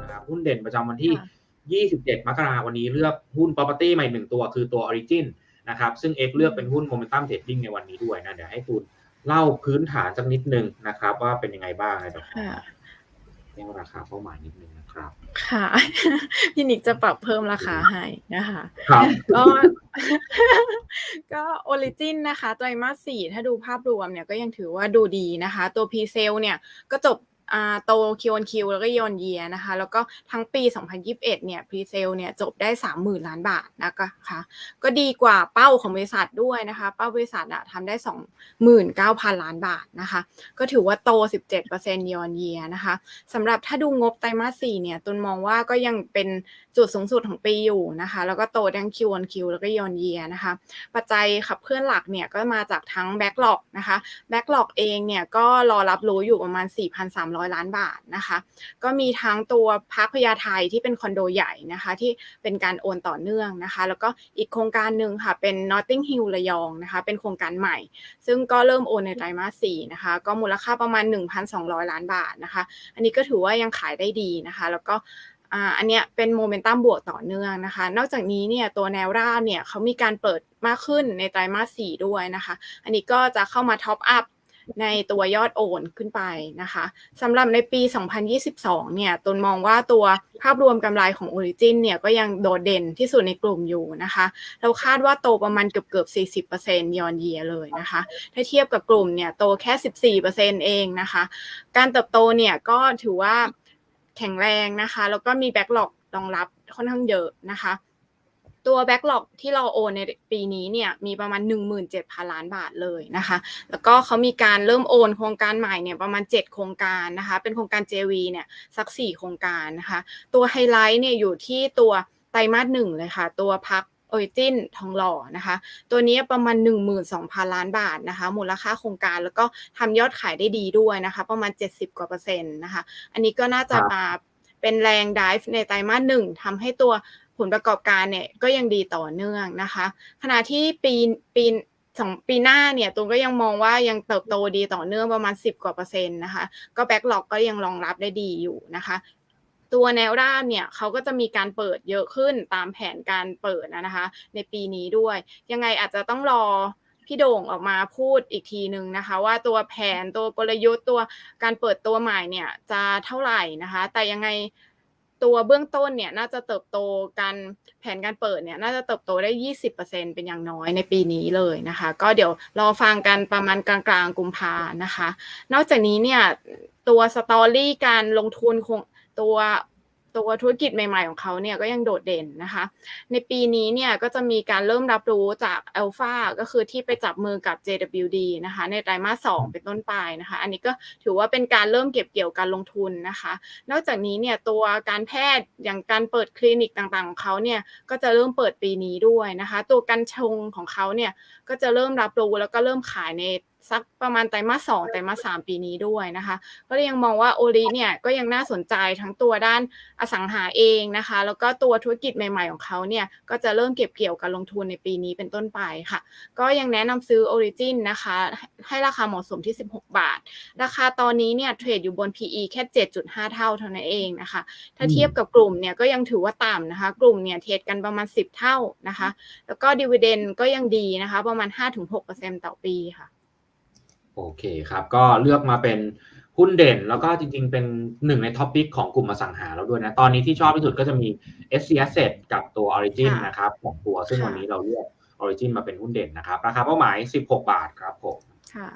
นะครับหุ้นเด่นประจำวันที่ค่ะ27 มกราคมวันนี้เลือกหุ้น property ใหม่หนึ่งตัวคือตัว Origin นะครับ ซึ่ง X เลือกเป็นหุ้น Momentum Trading ในวันนี้ด้วยนะ เดี๋ยวให้คุณเล่าพื้นฐานสักนิดนึงนะครับ ว่าเป็นยังไงบ้างนะเดี๋ยวขอค่ะแจ้งราคาเป้าหมายนิดนึงนะครับ ค่ะ พี่นิกจะปรับเพิ่มราคาให้นะคะครับก็ก็โอริจินนะคะไตรมาสสี่ถ้าดูภาพรวมเนี่ยก็ยังถือว่าดูดีนะคะ ตัว p ีเซลเนี่ยก็จบอ่า โตคิวอนคิวแล้วก็ยอนเยียนะคะ แล้วก็ทั้งปี 2021 เนี่ยพรีเซลเนี่ยจบได้ 30,000 ล้านบาทนะคะก็ดีกว่าเป้าของบริษัทด้วยนะคะ เป้าบริษัทอะทำได้ 29,000 ล้านบาทนะคะ ก็ถือว่าโต 17% year on year นะคะสำหรับถ้าดูงบไตรมาส 4 เนี่ยตุนมองว่าก็ยังเป็นจุดสูงสุดของปีอยู่นะคะ แล้วก็โตทั้ง Q on Q แล้วก็ year on year นะคะ ปัจจัยขับเคลื่อนหลักเนี่ยก็มาจากทั้ง backlog นะคะ backlog เองเนี่ยก็รอรับรู้อยู่ประมาณ 4,300ล้านบาทนะคะ ก็มีทั้งตัวพักพญาไทยที่เป็นคอนโดใหญ่นะคะ ที่เป็นการโอนต่อเนื่องนะคะ แล้วก็อีกโครงการหนึ่งค่ะ เป็น Notting Hill ระยองนะคะ เป็นโครงการใหม่ ซึ่งก็เริ่มโอนในไตรมาส4นะคะ ก็มูลค่าประมาณ 1,200 ล้านบาทนะคะ อันนี้ก็ถือว่ายังขายได้ดีนะคะ แล้วก็อันเนี้ยเป็นโมเมนตัมบวกต่อเนื่องนะคะ นอกจากนี้เนี่ยตัวแนวราบเนี่ยเขามีการเปิดมากขึ้นในไตรมาส4ด้วยนะคะ อันนี้ก็จะเข้ามาท็อปอัพ ในตัวยอดโอนขึ้นไปนะคะสำหรับในปี 2022 เนี่ยตนมองว่าตัวภาพรวมกำไรของ Origin เนี่ยก็ยังโดดเด่นที่สุดในกลุ่มอยู่นะคะ เราคาดว่าโตประมาณเกือบเกือบ40%ยอนเยียเลยนะคะ ถ้าเทียบกับกลุ่มเนี่ยโตแค่ 14%เองนะคะ การเติบโตเนี่ยก็ถือว่าแข็งแรงนะคะ แล้วก็มีแบ็กหลอกรองรับค่อนข้างเยอะนะคะ ตัวแบ็กหลอกที่เราโอนในปีนี้เนี่ยมีประมาณ 17,000 ล้านบาทเลยนะคะ แล้วก็เขามีการเริ่มโอนโครงการใหม่เนี่ยประมาณ 7 โครงการนะคะ เป็นโครงการ JV เนี่ยสัก 4 โครงการนะคะ ตัวไฮไลท์เนี่ยอยู่ที่ตัวไตรมาสหนึ่งเลยค่ะ ตัวพักออริจินทองหล่อนะคะ ตัวนี้ประมาณ 12,000 ล้านบาทนะคะ มูลค่าโครงการแล้วก็ทำยอดขายได้ดีด้วยนะคะ ประมาณ 70 กว่าเปอร์เซ็นต์นะคะ อันนี้ก็น่าจะครับมาเป็นแรงดิฟในไตรมาสหนึ่งทำให้ตัว ผลประกอบการเนี่ยก็ยังดีต่อเนื่องนะคะ ขณะที่ปีปีสองปีหน้าเนี่ยตูนก็ยังมองว่ายังเติบโตดีต่อเนื่องประมาณ 10 กว่าเปอร์เซ็นต์นะคะ ก็แบ็กหลอกก็ยังรองรับได้ดีอยู่นะคะ ตัวแนวราบเนี่ยเขาก็จะมีการเปิดเยอะขึ้นตามแผนการเปิดนะคะ ในปีนี้ด้วย ยังไงอาจจะต้องรอพี่โด่งออกมาพูดอีกทีหนึ่งนะคะ ว่าตัวแผนตัวกลยุทธ์ตัวการเปิดตัวใหม่เนี่ยจะเท่าไหร่นะคะ แต่ยังไง ตัวเบื้องต้นเนี่ยน่าจะเติบโตการแผนการเปิดเนี่ยน่าจะเติบโตได้ 20%เป็นอย่างน้อยในปีนี้เลยนะคะ ก็เดี๋ยวรอฟังกันประมาณกลางๆกุมภานะคะ นอกจากนี้เนี่ยตัวสตอรี่การลงทุนคงตัว ตัวธุรกิจใหม่ ๆ ของเขาเนี่ยก็ยังโดดเด่นนะคะ ในปีนี้เนี่ยก็จะมีการเริ่มรับรู้จาก a l p h a ก็คือที่ไปจับมือกับ JWD นะคะในไตรมาส 2 เป็นต้นไปนะคะ อันนี้ก็ถือว่าเป็นการเริ่มเก็บเกี่ยวการลงทุนนะคะ นอกจากนี้เนี่ยตัวการแพทย์อย่างการเปิดคลินิกต่างๆ ของเขาเนี่ยก็จะเริ่มเปิดปีนี้ด้วยนะคะ ตัวกันชงของเขาเนี่ยก็จะเริ่มรับรู้แล้วก็เริ่มขายในสักประมาณไตรมาสสองไตรมาสสามปีนี้ด้วยนะคะ ก็เลยยังมองว่าโอริเนี่ยก็ยังน่าสนใจทั้งตัวด้านอสังหาเองนะคะ แล้วก็ตัวธุรกิจใหม่ ๆ ของเขาเนี่ยก็จะเริ่มเก็บเกี่ยวการลงทุนในปีนี้เป็นต้นไปค่ะ ก็ยังแนะนำซื้อ Origin นะคะ ให้ราคาเหมาะสมที่ 16 บาท ราคาตอนนี้เนี่ยเทรดอยู่บน PE แค่ 7.5 เท่าเท่านั้นเองนะคะ ถ้าเทียบกับกลุ่มเนี่ยก็ยังถือว่าต่ำนะคะ กลุ่มเนี่ยเทรดกันประมาณ 10 เท่านะคะ แล้วก็ดีเวเดนก็ยังดีนะคะ ประมาณ 5-6%ต่อปีค่ะ โอเคครับ ก็เลือกมาเป็นหุ้นเด่น แล้วก็จริงๆ เป็นหนึ่งในท็อปปิกของกลุ่มอสังหาแล้วด้วยนะ ตอนนี้ที่ชอบที่สุดก็จะมี SC Asset กับตัว Origin ค่ะนะครับสองตัวซึ่งค่ะวันนี้เราเลือก Origin มาเป็นหุ้นเด่นนะครับ ราคาเป้าหมาย 16 บาทครับผมค่ะ